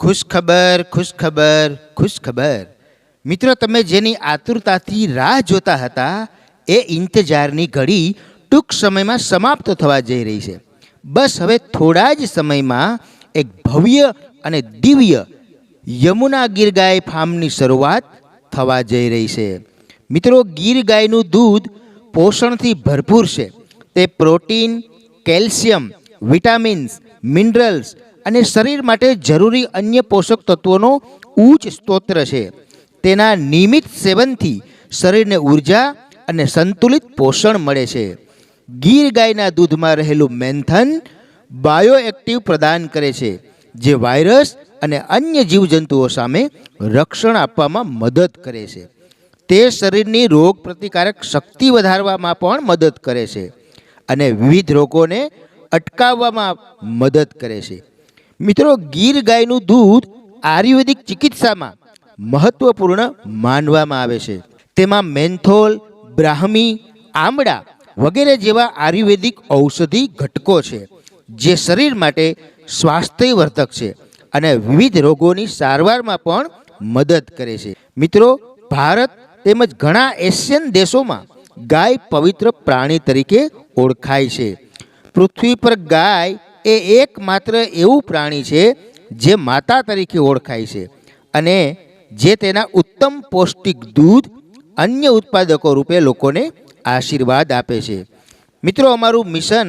ખુશખબર ખુશખબર ખુશખબર. મિત્રો, તમે જેની આતુરતાથી રાહ જોતા હતા, એ ઇંતજારની ઘડી ટૂંક સમયમાં સમાપ્ત થવા જઈ રહી છે. બસ હવે થોડા જ સમયમાં એક ભવ્ય અને દિવ્ય યમુના ગીર ગાય ફાર્મની શરૂઆત થવા જઈ રહી છે. મિત્રો ગીર ગાયનું દૂધ પોષણથી ભરપૂર છે. તે પ્રોટીન, કેલ્શિયમ, વિટામિન્સ, મિનરલ્સ અને શરીર માટે જરૂરી અન્ય પોષક તત્વોનો ઉચ્ચ સ્તોત્ર છે. તેના નિયમિત સેવનથી શરીરને ઊર્જા અને સંતુલિત પોષણ મળે છે. ગીર ગાયના દૂધમાં રહેલું મેન્થન બાયોએક્ટિવ પ્રદાન કરે છે, જે વાયરસ અને અન્ય જીવજંતુઓ સામે રક્ષણ આપવામાં મદદ કરે છે. તે શરીરની રોગ પ્રતિકારક શક્તિ વધારવામાં પણ મદદ કરે છે અને વિવિધ રોગોને અટકાવવામાં મદદ કરે છે. મિત્રો, ગીર ગાયનું દૂધ આયુર્વેદિક ચિકિત્સામાં મહત્વપૂર્ણ માનવામાં આવે છે. તેમાં મેન્થોલ, બ્રાહ્મી, આમળા વગેરે જેવા આયુર્વેદિક ઔષધિ ઘટકો છે, જે શરીર માટે સ્વાસ્થ્યવર્ધક છે અને વિવિધ રોગોની સારવારમાં પણ મદદ કરે છે. મિત્રો, ભારત તેમજ ઘણા એશિયન દેશોમાં ગાય પવિત્ર પ્રાણી તરીકે ઓળખાય છે. પૃથ્વી પર ગાય એ એકમાત્ર એવું પ્રાણી છે જે માતા તરીકે ઓળખાય છે અને જે તેના ઉત્તમ પૌષ્ટિક દૂધ અન્ય ઉત્પાદકો રૂપે લોકોને આશીર્વાદ આપે છે. મિત્રો, અમારું મિશન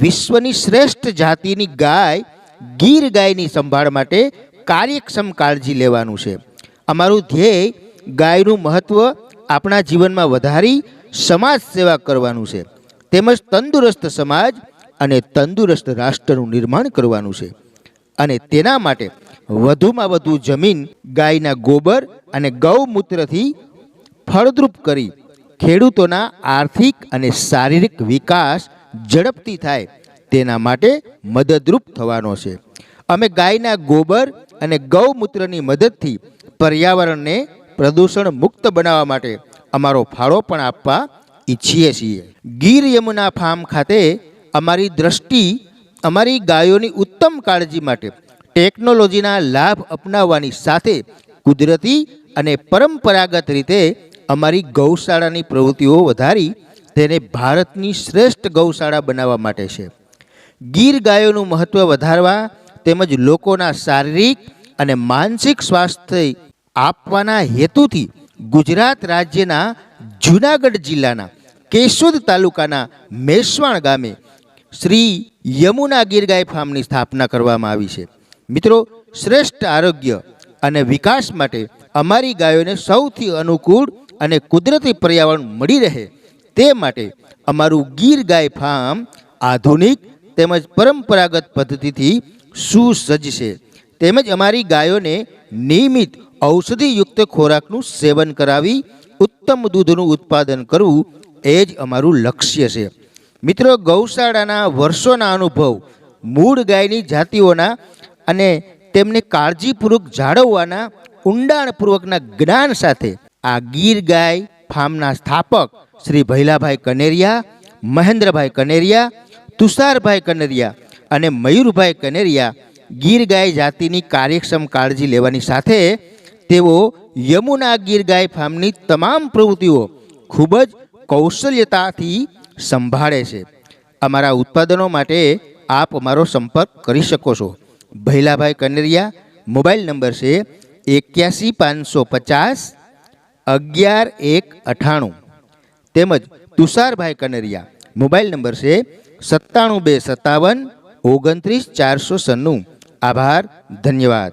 વિશ્વની શ્રેષ્ઠ જાતિની ગાય, ગીર ગાયની સંભાળ માટે કાર્યક્ષમ કાળજી લેવાનું છે. અમારું ધ્યેય ગાયનું મહત્ત્વ આપણા જીવનમાં વધારી સમાજ સેવા કરવાનું છે. તેમજ તંદુરસ્ત સમાજ અને તંદુરસ્ત રાષ્ટ્રનું નિર્માણ કરવાનું છે. અને તેના માટે વધુમાં વધુ જમીન, ગાયના ગોબર અને ગૌમૂત્રથી ફળદ્રુપ કરી ખેડૂતોના આર્થિક અને શારીરિક વિકાસ ઝડપથી થાય તેના માટે મદદરૂપ થવાનો છે. અમે ગાયના ગોબર અને ગૌમૂત્રની મદદથી પર્યાવરણને પ્રદૂષણ મુક્ત બનાવવા માટે અમારો ફાળો પણ આપવા ઈચ્છીએ છીએ. ગીર યમુના ફાર્મ ખાતે અમારી દ્રષ્ટિ, અમારી ગાયોની ઉત્તમ કાળજી માટે ટેકનોલોજીના લાભ અપનાવવાની સાથે કુદરતી અને પરંપરાગત રીતે અમારી ગૌશાળાની પ્રવૃત્તિઓ વધારી તેને ભારતની શ્રેષ્ઠ ગૌશાળા બનાવવા માટે છે. ગીર ગાયોનું મહત્ત્વ વધારવા તેમજ લોકોના શારીરિક અને માનસિક સ્વાસ્થ્ય આપવાના હેતુથી ગુજરાત રાજ્યના જૂનાગઢ જિલ્લાના કેશોદ તાલુકાના મેસવાણ ગામે શ્રી યમુના ગીર ગાય ફાર્મની સ્થાપના કરવામાં આવી છે. મિત્રો, શ્રેષ્ઠ આરોગ્ય અને વિકાસ માટે અમારી ગાયોને સૌથી અનુકૂળ અને કુદરતી પર્યાવરણ મળી રહે તે માટે અમારું ગીર ગાય ફાર્મ આધુનિક તેમજ પરંપરાગત પદ્ધતિથી સુસજ્જ છે. તેમજ અમારી ગાયોને નિયમિત ઔષધિયુક્ત ખોરાકનું સેવન કરાવી ઉત્તમ દૂધનું ઉત્પાદન કરવું એ જ અમારું લક્ષ્ય છે. મિત્રો, ગૌશાળાના વર્ષોના અનુભવ, મૂળ ગાયની જાતિઓના અને તેમને કાળજીપૂર્વક જાળવવાના ઊંડાણપૂર્વકના જ્ઞાન સાથે આ ગીર ગાય ફાર્મના સ્થાપક શ્રી ભૈલાભાઈ કનેરિયા, મહેન્દ્રભાઈ કનેરિયા, તુષારભાઈ કનેરિયા અને મયુરભાઈ કનેરિયા ગીર ગાય જાતિની કાર્યક્ષમ કાળજી લેવાની સાથે તેઓ યમુના ગીર ગાય ફાર્મની તમામ પ્રવૃત્તિઓ ખૂબ જ કૌશલ્યતાથી સંભાળે છે. અમારા ઉત્પાદનો માટે આપ અમારો સંપર્ક કરી શકો છો. ભૈલાભાઈ કનેરિયા, મોબાઈલ નંબર છે એક્યાસી પાંચસો પચાસ અગિયાર એક અઠાણું. તેમજ તુષારભાઈ કનેરિયા, મોબાઈલ નંબર છે સત્તાણું બે સત્તાવન ઓગણત્રીસ ચારસો સન્નું. આભાર, ધન્યવાદ.